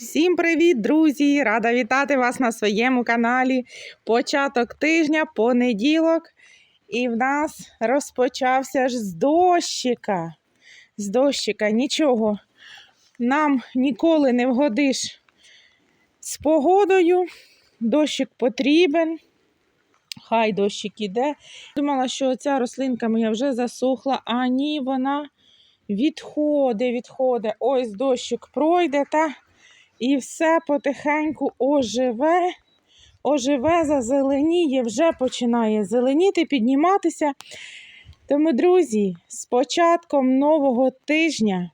Всім привіт, друзі! Рада вітати вас на своєму каналі. Початок тижня, понеділок. І в нас розпочався ж з дощика. З дощика нічого. Нам ніколи не вгодиш з погодою. Дощик потрібен. Хай дощик іде. Думала, що ця рослинка моя вже засохла, а ні, вона відходить, відходить. Ось дощик пройде та і все потихеньку оживе, оживе, зазеленіє, вже починає зеленіти, підніматися. Тому, друзі, з початком нового тижня,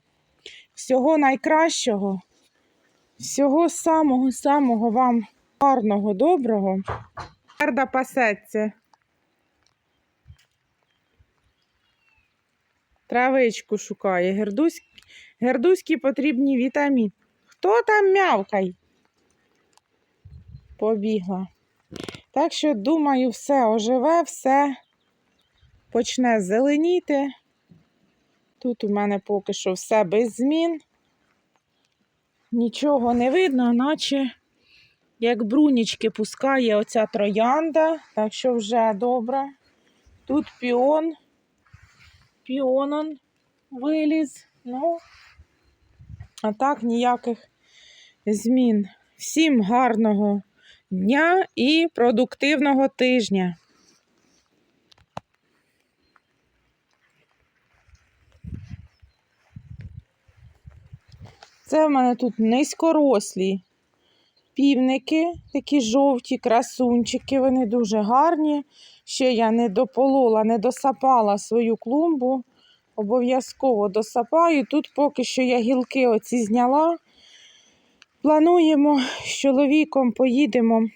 всього найкращого, всього самого-самого вам гарного, доброго. Гарда пасеться. Травичку шукає. Гердусь... Гердуські потрібні вітаміни. Хто там мявкай? Побігла. Так що, думаю, все оживе, все почне зеленіти. Тут у мене поки що все без змін. Нічого не видно, наче як брунічки пускає оця троянда, так що вже добре. Тут піон, піонон виліз. Ну, а так ніяких змін. Всім гарного дня і продуктивного тижня. Це в мене тут низькорослі півники, такі жовті, красунчики, вони дуже гарні. Ще я не дополола, не досапала свою клумбу. Обов'язково досапаю. Тут поки що я гілки оці зняла. Плануємо з чоловіком поїдемо.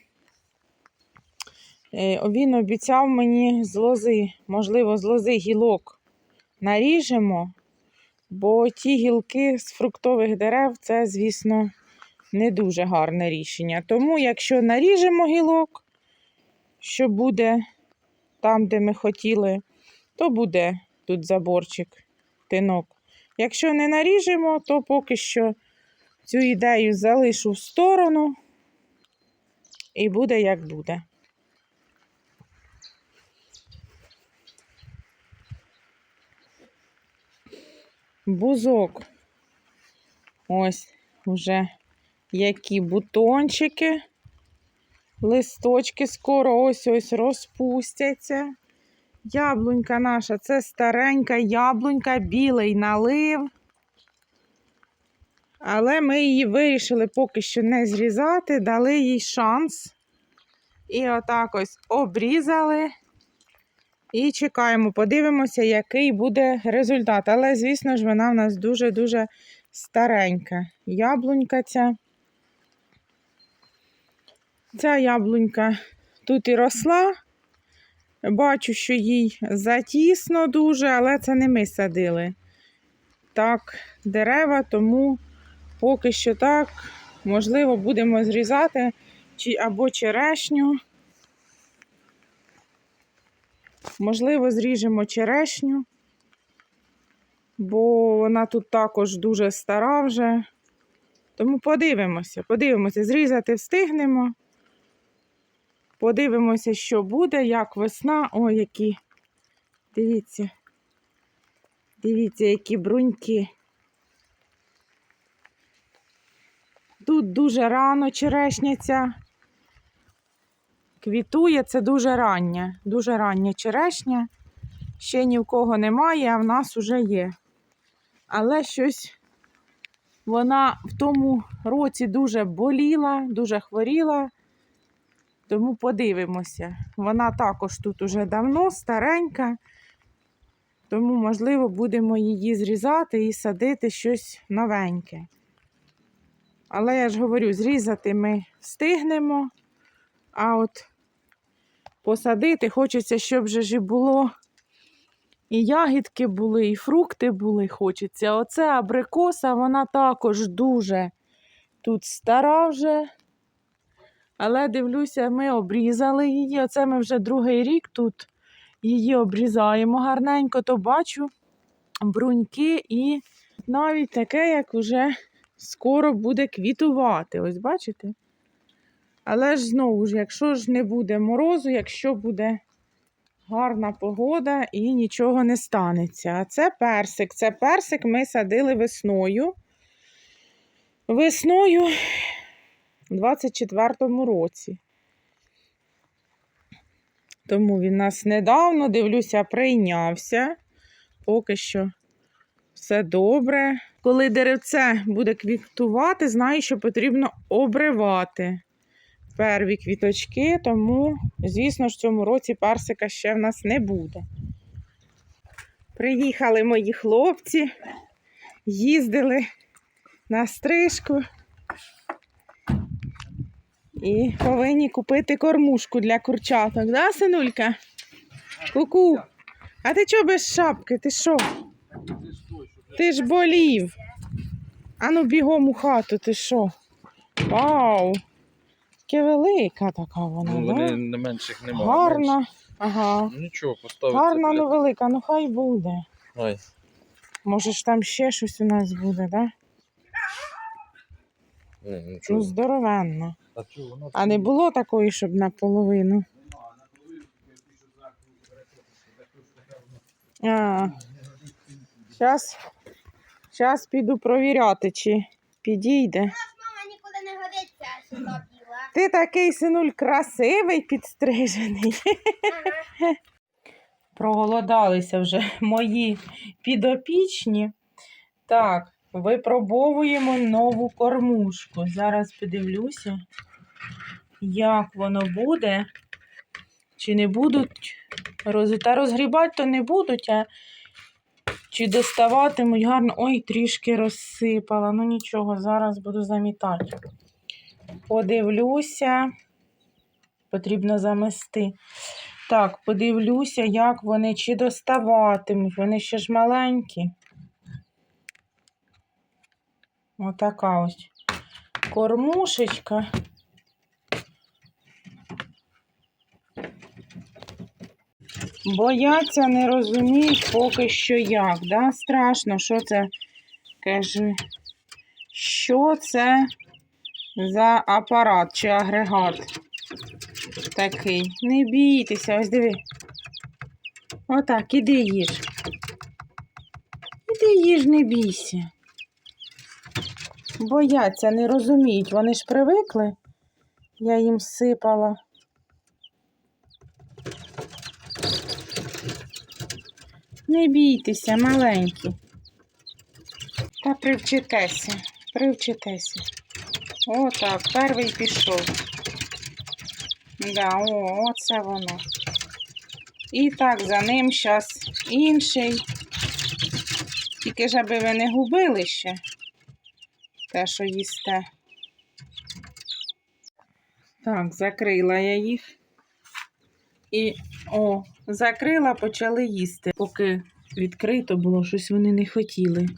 Е, Він обіцяв мені з лози, можливо, з лози гілок наріжемо, бо ті гілки з фруктових дерев це, звісно, не дуже гарне рішення. Тому, якщо наріжемо гілок, що буде там, де ми хотіли, то буде тут заборчик, тинок. Якщо не наріжемо, то поки що цю ідею залишу в сторону і буде як буде. Бузок. Ось уже які бутончики, листочки скоро ось ось розпустяться. Яблунька наша це старенька яблунька, білий налив. Але ми її вирішили поки що не зрізати, дали їй шанс. І отак ось обрізали. І чекаємо, подивимося, який буде результат. Але, звісно ж, вона в нас дуже-дуже старенька. Яблунька ця. Ця яблунька тут і росла. Бачу, що їй затісно дуже, але це не ми садили. Так, дерева, тому поки що так, можливо, будемо зрізати чи або черешню. Можливо, зріжемо черешню, бо вона тут також дуже стара вже. Тому подивимося, подивимося, зрізати встигнемо. Подивимося, що буде, як весна. Ой, які. Дивіться. Дивіться, які бруньки. Тут дуже рано черешняця. Квітує це дуже рання, дуже рання черешня. Ще ні в кого немає, а в нас уже є. Але щось вона в тому році дуже боліла, дуже хворіла. Тому подивимося. Вона також тут уже давно, старенька, тому, можливо, будемо її зрізати і садити щось новеньке. Але я ж говорю, зрізати ми встигнемо, а от посадити хочеться, щоб вже ж було. І ягідки були, і фрукти були, хочеться. Оце абрикоса, вона також дуже тут стара вже. Але дивлюся, ми обрізали її. Оце ми вже другий рік тут її обрізаємо гарненько, то бачу бруньки і навіть таке, як уже скоро буде квітувати. Ось бачите? Але ж знову ж, якщо ж не буде морозу, якщо буде гарна погода і нічого не станеться. А це персик. Це персик ми садили весною. Весною у 24-му році. Тому він нас недавно, дивлюся, прийнявся. Поки що все добре. Коли деревце буде квітувати, знаю, що потрібно обривати перві квіточки, тому, звісно ж, в цьому році персика ще в нас не буде. Приїхали мої хлопці, їздили на стрижку і повинні купити кормушку для курчаток, да, синулька? Ку-ку. А ти чого без шапки? Ти що? Ти ж болів. Ану бігом у хату, ти що? Вау! Яке велика така вона, Ну, да? не менших немає. Гарна. Ага. Ну нічого, поставити. Гарна, ну велика, ну хай буде. Ой. Може ж там ще щось у нас буде, да? Ні, Ну, нічого. здоровенно. А чого вона А не було такої, щоб наполовину. А, зараз, зараз піду провіряти, чи підійде. Мама нікуди не годиться сюди біла. Ти такий синуль красивий, підстрижений. Проголодалися вже мої підопічні. Так, випробовуємо нову кормушку. Зараз подивлюся, як воно буде. Чи не будуть. Та розгрібати то не будуть, а чи доставатимуть гарно. Ой, трішки розсипала. Ну нічого, зараз буду замітати. Подивлюся. Потрібно замести. Так, подивлюся, як вони чи доставатимуть. Вони ще ж маленькі. Отака ось кормушечка. Бояться, не розуміють поки що як. Да? Страшно, що це каже. Що це за апарат чи агрегат такий? Не бійтеся, ось диви. Отак, іди їж. Іди їж, не бійся. Бояться, не розуміють. Вони ж привикли. Я їм сипала. Не бійтеся, маленькі. Та привчитеся, привчитеся. Отак, перший пішов. Да, о, оце воно. І так, за ним зараз інший. Тільки ж аби ви не губили ще те, що їсте. Так, закрила я їх. І, о, закрила, почали їсти. Поки відкрито було, щось вони не хотіли.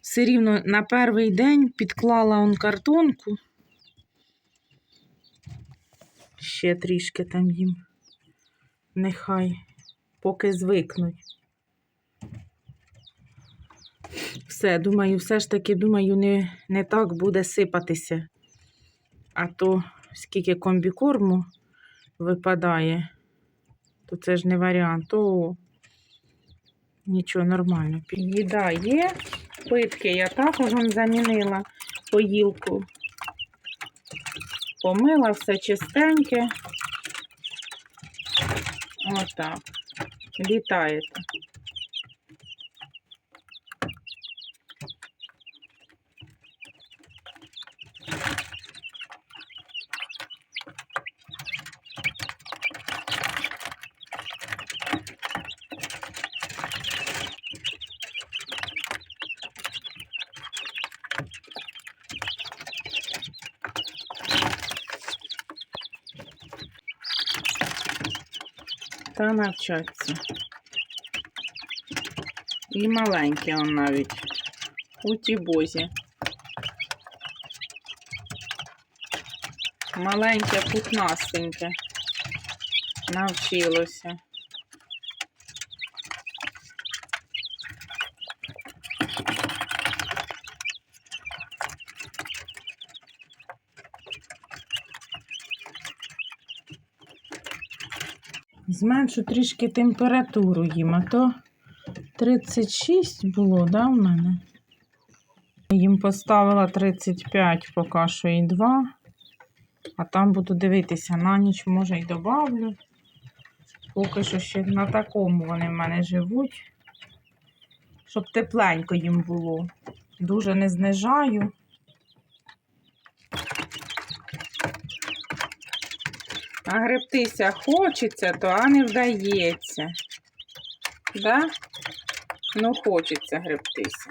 Все рівно на перший день підклала он картонку. Ще трішки там їм. Нехай, поки звикнуть. Все, думаю, все ж таки, думаю, не, не так буде сипатися. А то скільки комбікорму випадає, то це ж не варіант. То нічого нормально. Їда є. Питки я також вам замінила поїлку. Помила все чистеньке. Отак. Літаєте. Та навчаться. І маленьке он навіть. У тібозі. Маленьке, пухнастеньке. Навчилося. Зменшу трішки температуру їм, а то 36 було, да, в мене? Їм поставила 35, поки що і 2. А там буду дивитися, на ніч може й добавлю. Поки що ще на такому вони в мене живуть. Щоб тепленько їм було. Дуже не знижаю. А гребтися хочеться, то а не вдається. Да? Ну, хочеться гребтися.